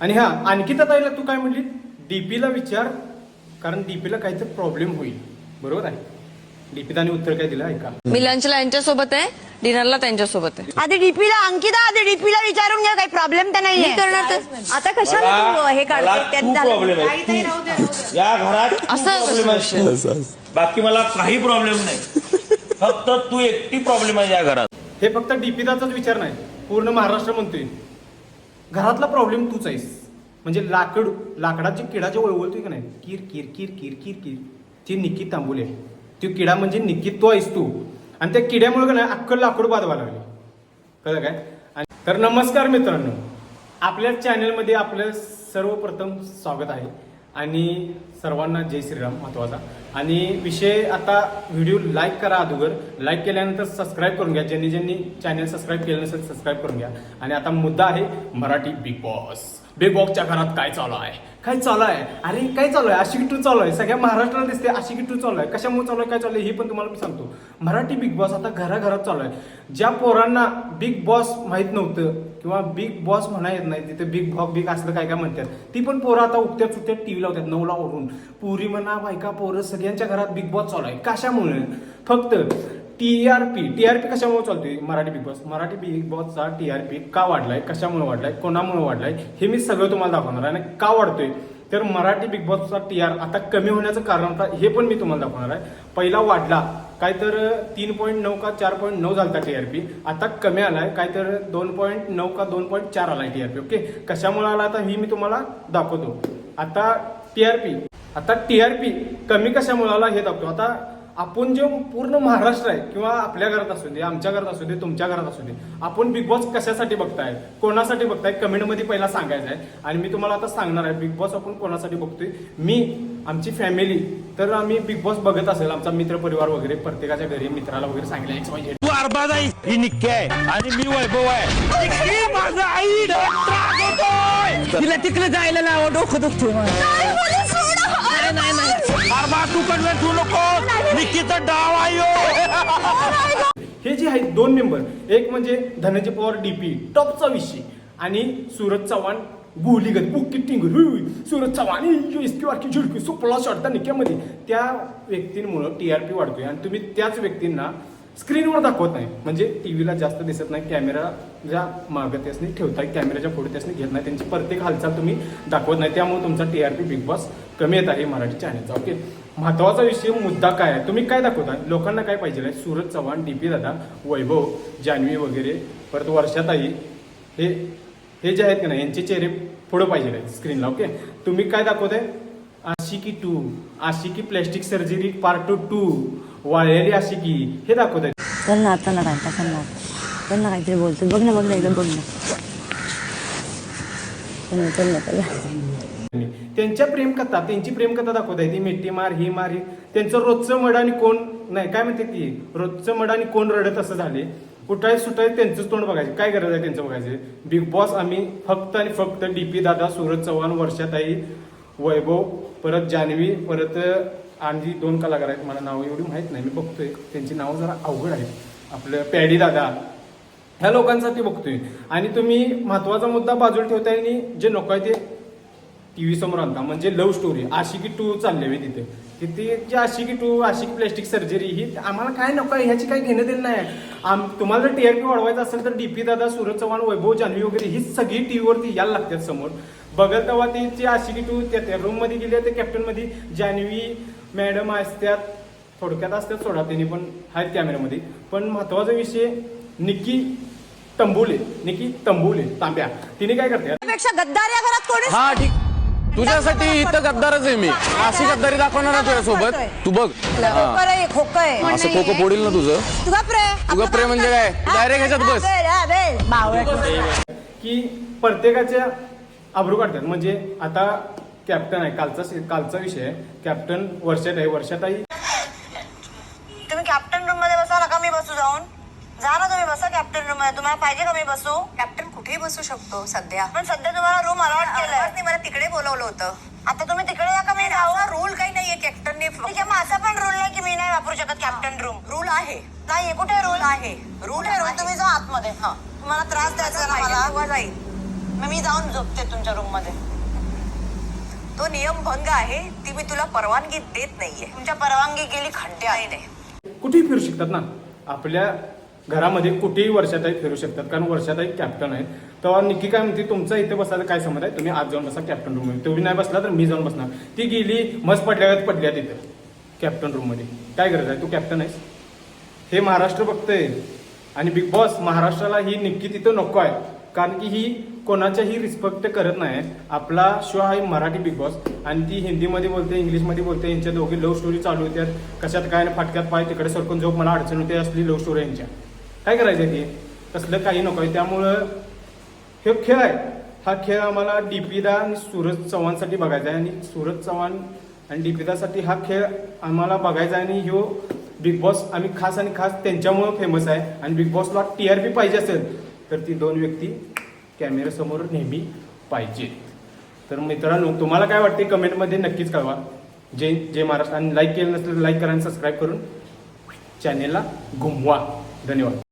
आणि हा आणखी ताईला तू काय म्हणली डीपीला विचार कारण डीपीला काहीतरी प्रॉब्लेम होईल. बरोबर आहे? डीपीदाने उत्तर काय दिलं? ऐका. मी लंचला यांच्यासोबत आहे डिनरला त्यांच्यासोबत आहे. आधी डीपीला अंकिता आधी डीपीला विचारून घ्या काही प्रॉब्लेम तर मी नाहीये करणार तर आता कशाला तू हे काढते? त्यात झालं. प्रॉब्लेम आहे. तू. या घरात तू असं आहे. बाकी मला काही प्रॉब्लेम नाही. फक्त तू एकटी प्रॉब्लेम आहे या घरात. हे फक्त डीपीदाचाच विचार नाही. पूर्ण महाराष्ट्र म्हणतोय घरातला प्रॉब्लेम तूच आहेस. म्हणजे लाकड लाकडाची किडा जे वळवळतोय का नाही किर किर किर किर किर किर ती निकी तांबुले ती किडा म्हणजे निकी तो आहेस तू. आणि त्या किड्यामुळे का नाही अख्खं लाकूड बांधवा लागले. कळलं काय? आणि- तर नमस्कार मित्रांनो. आपल्या चॅनलमध्ये आपलं सर्वप्रथम स्वागत आहे. आणि सर्वांना जय श्रीराम महत्त्वाचा. आणि विषय आता व्हिडिओ लाईक करा अगोदर. लाईक केल्यानंतर सबस्क्राईब करून घ्या. ज्यांनी ज्यांनी चॅनल सबस्क्राईब केलं नसेल सबस्क्राईब करून घ्या. आणि आता मुद्दा आहे मराठी बिग बॉस. बिग बॉसच्या घरात काय चालू आहे? काय चालू आहे? अरे काय चालू आहे? आशिकी टू चालू आहे. सगळ्या महाराष्ट्राला दिसते आशिकी टू चालू आहे. कशामुळे चालू आहे? काय चालू आहे? हे पण तुम्हाला मी सांगतो. मराठी बिग बॉस आता घराघरात चालू आहे. ज्या पोरांना बिग बॉस माहीत नव्हतं किंवा बिग बॉस म्हणा येत नाही तिथे बिग बॉस बिग असलं काय काय म्हणतात ती पण पोरं आता उठत्या चुकत्या टीव्ही लावतात नऊला ओढून. पुरी म्हणा बायका पोरं सगळ्यांच्या घरात बिग बॉस चालू आहे. कशामुळे? फक्त टीआरपी टीआरपी कशामुळे चालतोय? Marathi Bigg Boss Marathi Bigg बॉसचा TRP का वाढलाय? कशामुळे वाढलाय? कोणामुळे वाढलाय? हे मी सगळं तुम्हाला दाखवणार आहे आणि का वाढतोय? तर मराठी बिग बॉसचा टीआर आता कमी होण्याचं कारण आता हे पण मी तुम्हाला दाखवणार आहे. पहिला वाढला काय तर तीन पॉईंट नऊ का चार पॉईंट नऊ झाला टीआरपी आता कमी आलाय काय तर दोन पॉईंट नऊ का दोन पॉईंट चार आलाय टीआरपी ओके कशामुळे आला आता ही मी तुम्हाला दाखवतो. आता टीआरपी आता टीआरपी कमी कशामुळे आला हे दाखवतो. आता आपण जे पूर्ण महाराष्ट्र आहे किंवा आपल्या घरात असू दे आमच्या घरात असू दे तुमच्या घरात असू दे आपण बिग बॉस कशासाठी बघताय? कोणासाठी बघताय? कमेंटमध्ये पहिला सांगायचं आहे. आणि मी तुम्हाला आता सांगणार आहे बिग बॉस आपण कोणासाठी बघतोय? मी आमची फॅमिली तर आम्ही बिग बॉस बघत असेल आमचा मित्र परिवार वगैरे प्रत्येकाच्या घरी मित्राला वगैरे सांगितलं एक्स वाय झेड तू अरबाज आहे ही निक्की आहे आणि मी वैभव आहे. माझं आई. तिला तिकडे जायला लावा डोकं दुखतोय कन्व्हेन्स होऊ नको निक्कीचा डाव आहे. हे जे आहेत दोन मेंबर एक म्हणजे धनंजय पवार डीपी टॉपचा विषय. आणि सूरज चव्हाण गोलीगत बुकी टिंग सूरज चव्हाण वाटकी झुडकी सुपला शॉटता निक्यामध्ये. त्या व्यक्तींमुळं टीआरपी वाढतोय. आणि तुम्ही त्याच व्यक्तींना स्क्रीनवर दाखवत नाही. म्हणजे टीव्हीला जास्त दिसत नाही कॅमेरा ज्या मागं त्यासनी ठेवताय कॅमेऱ्याच्या पुढे त्यासनी घेत नाही. त्यांची प्रत्येक हालचाल तुम्ही दाखवत नाही. त्यामुळे तुमचा टीआरपी बिग बॉस कमी येत आहे मराठी चॅनलचा ओके महत्त्वाचा विषय मुद्दा काय आहे? तुम्ही काय दाखवता? लोकांना काय पाहिजे आहे? सूरज चव्हाण डी पी दादा वैभव जान्हवी वगैरे परत वर्षाताई हे हे जे आहेत का नाही यांचे चेहरे पुढे पाहिजे आहेत स्क्रीनला ओके तुम्ही काय दाखवताय Aashiqui two Aashiqui plastic surgery part two वाळलेली Aashiqui हे दाखवताय चल ना आता ना राहता चल ना. चल ना काहीतरी बोलतो बघ ना बघ ना एकदम बघ ना. चल ना चल ना चल ना. त्यांच्या प्रेमकथा त्यांची प्रेमकथा दाखवत आहे. ती मिट्टी मार ही मार ही. त्यांचं रोजचं मड आणि कोण नाही काय म्हणते ती? रोजचं मड आणि कोण रडत असं झाले. कुठाय सुटाय त्यांचंच तोंड बघायचं. काय गरज आहे त्यांचं बघायचं? बिग बॉस आम्ही फक्त आणि फक्त डीपी दादा सूरज चव्हाण वर्षाताई वैभव परत जान्हवी परत आणि दोन कलाकार आहेत. मला नावं एवढी माहीत नाही. मी बघतोय. त्यांची नावं जरा अवघड आहेत. आपलं पॅडी दादा. ह्या लोकांसाठी बघतोय. आणि तुम्ही महत्त्वाचा मुद्दा बाजूला ठेवताय आणि जे नको आहे ते टीव्ही समोर आणता. म्हणजे लव्ह स्टोरी आशिकी टू चालले मी तिथे. तिथे जी Aashiqui two Aashiqui plastic surgery ही आम्हाला काय नको आहे? ह्याची काही घेणं देणं नाही आम तुम्हाला जर टीआरपी वाढवायचं असेल तर डीपी दादा सूरज चव्हाण वैभव जान्हवी वगैरे ही सगळी टीव्हीवरती यायला लागतात समोर. बघत तेव्हा ती जी आशिकी टू त्या त्या रूममध्ये गेली त्या कॅप्टनमध्ये जान्हवी मॅडम असतात. थोडक्यात असतात सोडा त्यांनी पण आहेत कॅमेऱ्यामध्ये पण महत्त्वाचा विषय निकी तंबुले. निकी तंबुले तांब्या. तिने काय करते गद्दार या घरात कोणी हा ठीक. तुझ्यासाठी इथं गद्दारच आहे मी. अशी गद्दारी दाखवणार ना तुझ्यासोबत तू बघ. हा. खोकं आहे खोकं आहे. असं फोडील ना तुझं. तुझा प्रे तुझं प्रे म्हणजे काय? Direct ह्याच्यात बस. बावळट की प्रत्येकाच्या आबरू काढतात. म्हणजे आता कॅप्टन आहे. कालचा कालचा विषय आहे. कॅप्टन वर्षात आहे. वर्षाताई तुम्ही कॅप्टन रूममध्ये बसा नका मी बसू जाऊन. जा ना तुम्ही. बसा कॅप्टन रूममध्ये. तुम्हाला पाहिजे का मी बसू? कॅप्टन कुठेही बसू शकतो सध्या. पण सध्या तुम्हाला रूम अलॉट केलाय. मला तिकडे बोलवलं होतं. आता तुम्ही तिकडे जा का? मी असा रूल काही नाहीये कॅप्टनने ठीक आहे मग असा पण रूल नाही की मी नाही वापरू शकत कॅप्टन रूम रूल आहे. नाहीये कुठे रूल आहे. रूल कुठे रूल तुम्ही जा आतमध्ये. हा. तुम्हाला त्रास द्यायचा ना मला. जाईल. मग मी जाऊन झोपते तुमच्या रूममध्ये. तो नियम भंग आहे ती मी तुला परवानगी देत नाहीये. तुमच्या परवानगी गेली खड्डे नाही आहे नाही कुठेही फिरू शकतात ना. आपल्या घरामध्ये कुठेही वर्षाताई फिरू शकतात. कारण वर्षाताई कॅप्टन आहेत. तेव्हा निकी काय म्हणते तुमचा इथे बसायला काय समज आहे? तुम्ही आज जाऊन बसा कॅप्टन रूममध्ये तुम्ही नाही बसला तर मी जाऊन बसणार. ती गेली मस्त पडल्यावर पडल्या तिथे कॅप्टन रूममध्ये काय गरज आहे? तू कॅप्टन आहेस. हे महाराष्ट्र बघतंय. आणि बिग बॉस महाराष्ट्राला ही निक्की तिथं नको आहे. कारण की ही कोणाच्याही रिस्पेक्ट करत नाही. आपला शो आहे मराठी बिग बॉस आणि ती हिंदीमध्ये बोलते इंग्लिशमध्ये बोलते यांच्या दोघी लव्ह स्टोरी चालू होत्या कशात काय ना फाटक्यात पाय तिकडे सरकून झोप मला अडचण होते असली लव्ह स्टोरी यांच्या. काय करायचं आहे ते कसलं काही नको आहे. त्यामुळं हे खेळ आहे. हा खेळ आम्हाला डीपीदा आणि सूरज चव्हाणसाठी बघायचा आहे. आणि सूरज चव्हाण आणि डीपीदासाठी हा खेळ आम्हाला बघायचा आहे. आणि ह्यो बिग बॉस आम्ही खास आणि खास त्यांच्यामुळं फेमस आहे. आणि बिग बॉसला टी आर पी पाहिजे असेल तर ती दोन व्यक्ती कॅमेऱ्यासमोर नेहमी पाहिजे. तर मित्रांनो तुम्हाला काय वाटते? कमेंटमध्ये नक्कीच कळवा. जय जय महाराष्ट्र. आणि लाईक केलं नसलं तर लाईक करा आणि सबस्क्राईब करून चॅनेलला घुमवा. धन्यवाद.